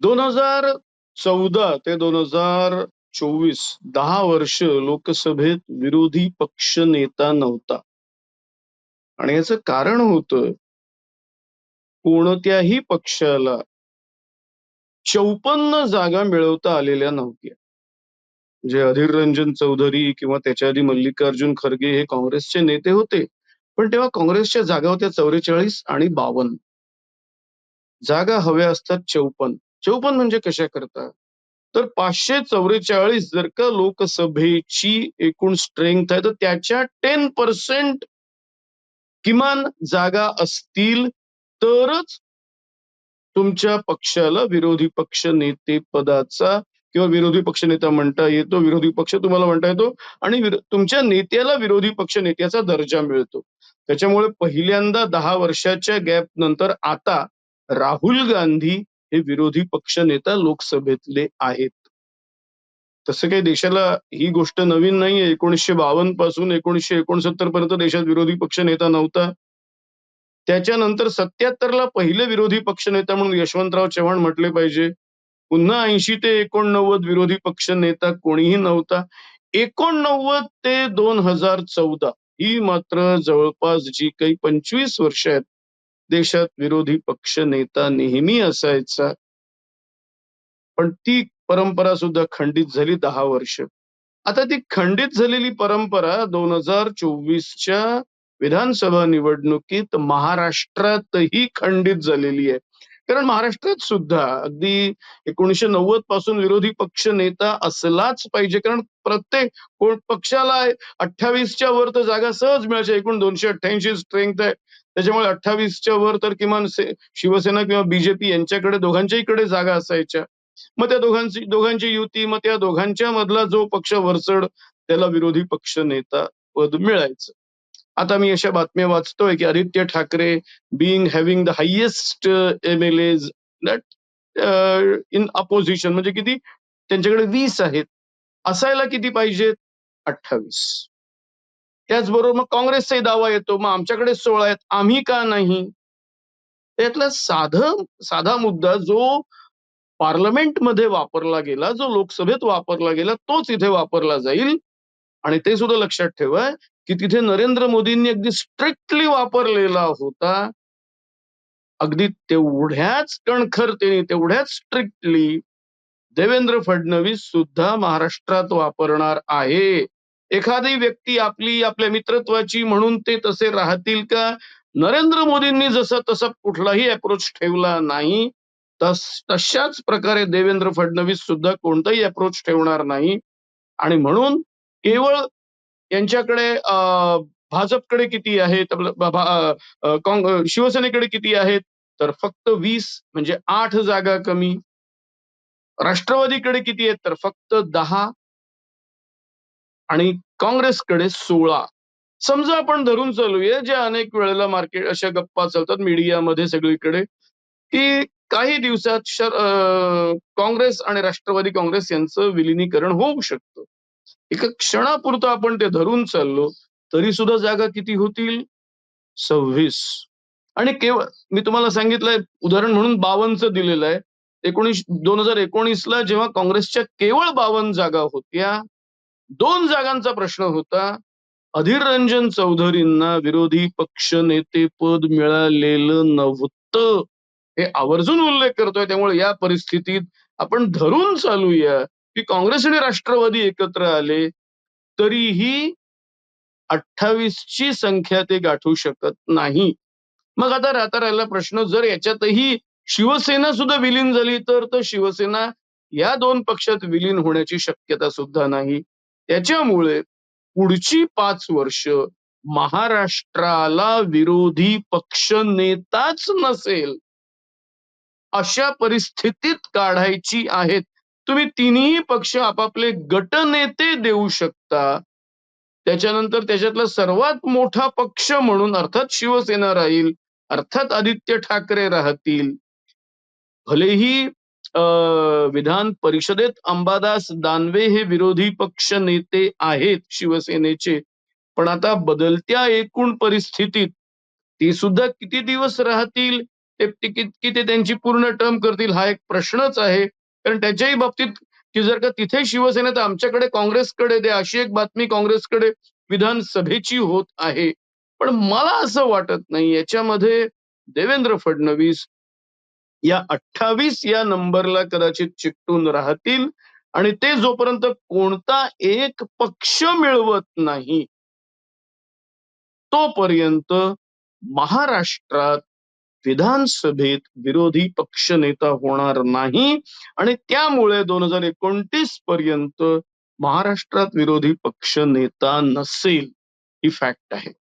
दोन हजार चौदा ते दोन हजार चोवीस दहा वर्ष लोकसभेत विरोधी पक्ष नेता नव्हता. आणि याचं कारण होतं कोणत्याही पक्षाला चौपन्न जागा मिळवता आलेल्या नव्हत्या. जे अधीर रंजन चौधरी किंवा त्याच्या आधी मल्लिकार्जुन खरगे हे काँग्रेसचे नेते होते पण तेव्हा काँग्रेसच्या जागा होत्या चौवेचाळीस आणि बावन्न. जागा हव्या असतात चौपन्न. चौपन्न म्हणजे कशा करता तर पाचशे चौवेचाळीस जर का लोकसभेची एकूण स्ट्रेंथ आहे तर त्याच्या टेन पर्सेंट किमान जागा असतील तरच तुमच्या पक्षाला विरोधी पक्ष नेते पदाचा किंवा विरोधी पक्ष नेता म्हणता येतो विरोधी पक्ष तुम्हाला म्हणता येतो आणि तुमच्या नेत्याला विरोधी पक्ष नेत्याचा दर्जा मिळतो. त्याच्यामुळे पहिल्यांदा दहा वर्षाच्या गॅप नंतर आता राहुल गांधी हे विरोधी पक्ष नेता लोकसभेतले आहेत. तसं काही देशाला ही गोष्ट नवीन नाहीये. एकोणीसशे बावन्नपासून एकोणीसशे एकोणसत्तर पर्यंत देशात विरोधी पक्ष नेता नव्हता. त्याच्यानंतर सत्याहत्तरला पहिले विरोधी पक्ष नेता म्हणून यशवंतराव चव्हाण म्हटले पाहिजे. पुन्हा ऐंशी ते एकोणनव्वद विरोधी पक्ष नेता कोणीही नव्हता. एकोणनव्वद ते दोन हजार चौदा ही मात्र जवळपास जी काही पंचवीस वर्ष आहेत देशात विरोधी पक्ष नेता नेहमी असायचा. पण ती परंपरा सुद्धा खंडित झाली दहा वर्ष. आता ती खंडित झालेली परंपरा दोन हजार चोवीसच्या विधानसभा निवडणुकीत महाराष्ट्रातही खंडित झालेली आहे. कारण महाराष्ट्रात सुद्धा अगदी एकोणीशे नव्वदपासून विरोधी पक्ष नेता असलाच पाहिजे. कारण प्रत्येक कोण पक्षाला अठ्ठावीसच्या वर तर जागा सहज मिळायच्या एकूण दोनशे अठ्ठ्याऐंशी स्ट्रेंथ आहे. त्याच्यामुळे अठ्ठावीसच्या वर तर किमान शिवसेना किंवा बीजेपी यांच्याकडे दोघांच्याही कडे जागा असायच्या. मग त्या दोघांची दोघांची युती मग त्या दोघांच्या मधला जो पक्ष वरचढ त्याला विरोधी पक्ष नेता पद मिळायचं. आता मी अशा बातम्या वाचतोय की Aditya Thackeray being having the highest M L As that in opposition म्हणजे किती? त्यांच्याकडे वीस आहेत. असायला किती पाहिजेत? अठ्ठावीस. त्याचबरोबर मग काँग्रेसचाही दावा येतो. मग आमच्याकडे सोळा आहेत. आम्ही का नाही? त्यातला साध साधा मुद्दा जो पार्लमेंटमध्ये वापरला गेला जो लोकसभेत वापरला गेला तोच इथे वापरला जाईल. आणि ते सुद्धा लक्षात ठेवा की तिथे नरेंद्र मोदींनी अगदी स्ट्रिक्टली वापरलेला होता. अगदी तेवढ्याच कणखरतेने तेवढ्याच स्ट्रिक्टली देवेंद्र फडणवीस सुद्धा महाराष्ट्रात वापरणार आहे. एखादी व्यक्ती आपली आपल्या मित्रत्वाची म्हणून ते तसे राहतील का? नरेंद्र मोदींनी जसं तसा कुठलाही अप्रोच ठेवला नाही तस तशाच प्रकारे देवेंद्र फडणवीस सुद्धा कोणताही अप्रोच ठेवणार नाही. आणि म्हणून केवळ यांच्याकडे अं, भाजपकडे किती आहेत शिवसेनेकडे किती आहेत? तर फक्त वीस म्हणजे आठ जागा कमी. राष्ट्रवादीकडे किती आहेत? तर फक्त दहा. आणि काँग्रेसकडे सोळा. समजा आपण धरून चालूया ज्या अनेक वेळेला मार्केट अशा गप्पा चालतात मीडियामध्ये सगळीकडे की काही दिवसात शर काँग्रेस आणि राष्ट्रवादी काँग्रेस यांचं विलिनीकरण होऊ शकतं. एका क्षणापुरतं आपण ते धरून चाललो तरी सुद्धा जागा किती होतील? सव्वीस. आणि केवळ मी तुम्हाला सांगितलंय उदाहरण म्हणून बावनचं दिलेलं आहे. एकोणीस दोन हजार एकोणीसला जेव्हा काँग्रेसच्या केवळ बावन्न जागा होत्या दोन जागांचा प्रश्न होता अधीर रंजन चौधरींना विरोधी पक्ष नेते पद मिळालेलं नव्हतं. हे आवर्जून उल्लेख करतोय त्यामुळे या परिस्थितीत आपण धरून चालूया. की काँग्रेस आणि राष्ट्रवादी एकत्र आले तरीही अठ्ठावीस ची संख्या ते गाठू शकत नाही. मग आता राहता राहिला प्रश्न जर याच्यातही शिवसेना सुद्धा विलीन झाली तर तर शिवसेना या दोन पक्षात विलीन होण्याची शक्यता सुद्धा नाही. त्याच्यामुळे पुढची पाच वर्ष महाराष्ट्राला विरोधी पक्ष नेताच नसेल अशा परिस्थितीत काढायची आहेत. तुम्ही तिन्ही पक्ष आपापले गटनेते देऊ शकता त्याच्यानंतर त्याच्यातला सर्वात मोठा पक्ष म्हणून अर्थात शिवसेना राहील अर्थात आदित्य ठाकरे राहतील भलेही अं, विधान परिषदेत अंबादास दानवे हे विरोधी पक्ष नेते आहेत शिवसेनेचे पण आता बदलत्या एकूण परिस्थितीत ते सुद्धा किती दिवस राहतील ते किती ते त्यांची पूर्ण टर्म करतील हा एक प्रश्नच आहे. कारण त्याच्याही बाबतीत की जर का तिथे शिवसेना तर आमच्याकडे काँग्रेसकडे दे अशी एक बातमी काँग्रेसकडे विधानसभेची होत आहे. पण मला असं वाटत नाही याच्यामध्ये देवेंद्र फडणवीस या 28 या नंबरला कदाचित चिकटून राहतील आणि ते जोपर्यंत कोणता एक पक्ष मिळवत नाही तोपर्यंत महाराष्ट्रात विधानसभेत विरोधी पक्ष नेता होणार नाही. आणि त्यामुळे दोन हजार एकोणतीस पर्यंत महाराष्ट्रात विरोधी पक्ष नेता नसेल ही फॅक्ट आहे.